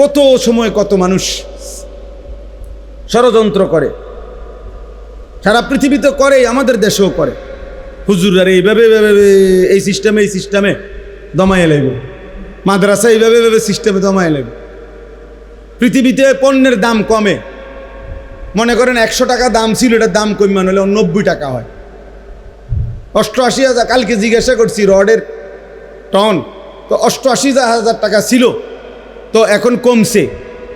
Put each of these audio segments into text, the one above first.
কত সময় কত মানুষ ষড়যন্ত্র করে। সারা পৃথিবীতে করে, আমাদের দেশেও করে। হুজুরারে এইভাবে এইভাবে এই সিস্টেমে এই সিস্টেমে দমাই লাগবে মাদ্রাসা এইভাবে এইভাবে সিস্টেমে দমাই লাগবে পৃথিবীতে পণ্যের দাম কমে। মনে করেন একশো টাকা দাম ছিল, এটার দাম কমান হলে নব্বই টাকা হয়। অষ্টআশি হাজার, কালকে জিজ্ঞাসা করছি রডের টন তো অষ্টআশি হাজার টাকা ছিল। তো এখন কমছে।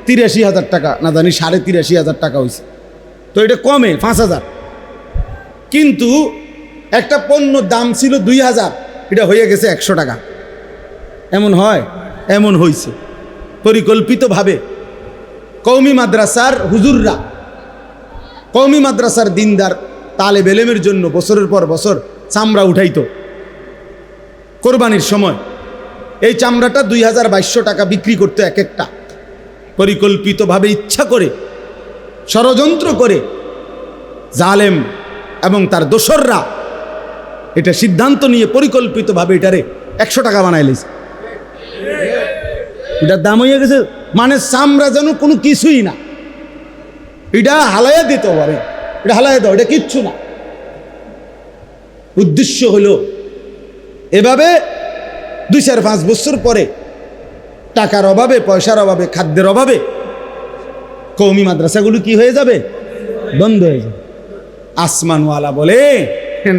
তিরাশি হাজার টাকা। না জানি সাড়ে তিরাশি হাজার টাকা হয়েছে তো এটা কমে পাঁচ হাজার। কিন্তু একটা পণ্য দাম ছিল দুই হাজার। এটা হয়ে গেছে একশো টাকা। এমন হয়, এমন হয়েছে পরিকল্পিতভাবে কৌমি মাদ্রাসার হুজুররা কৌমি মাদ্রাসার দিনদার তালে বেলেমের জন্য বছরের পর বছর চামড়া উঠাইতো। কোরবানির সময় এই চামড়াটা দুই হাজার বাইশশো টাকা বিক্রি করতো এক একটা। পরিকল্পিতভাবে ইচ্ছা করে, ষড়যন্ত্র করে জালেম এবং তার দোসররা এটা সিদ্ধান্ত নিয়ে পরিকল্পিতভাবে এটারে একশো টাকা বানাইলিস এটার দাম হয়ে গেছে মানে চামড়া যেন কোনো কিছুই না। এটা হালাইয়া দিতে পারে এটা হালাইয়া দাও, এটা কিচ্ছু না। উদ্দেশ্য হলো, এভাবে দুই চার পাঁচ বছর পরে টাকার অভাবে, পয়সার অভাবে, খাদ্যের অভাবে কৌমি মাদ্রাসাগুলো কি হয়ে যাবে? বন্ধ হয়ে যাবে। আসমানওয়ালা বলে,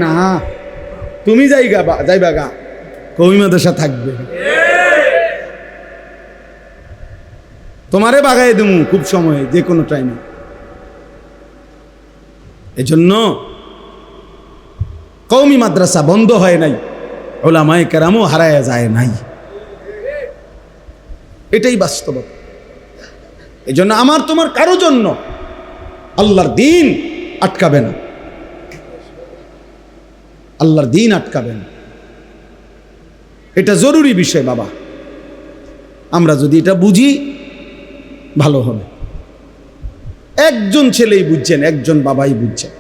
না, তুমি যাইগা যাইবা গা, কৌমি মাদ্রাসা থাকবে। তোমারে বাগাই দেবো খুব সময়ে, যে কোনো টাইমে এজন্য কৌমি মাদ্রাসা বন্ধ হয় নাই। ওলামায় কেরামও হারায়া যায় নাই। এটাই বাস্তবতা। এই জন্য আমার তোমার কারও জন্য আল্লাহর দিন আটকাবে না। আল্লাহর দিন আটকাবে না। এটা জরুরি বিষয় বাবা। আমরা যদি এটা বুঝি, ভালো হবে। একজন ছেলেই বুঝছেন, একজন বাবাই বুঝছেন।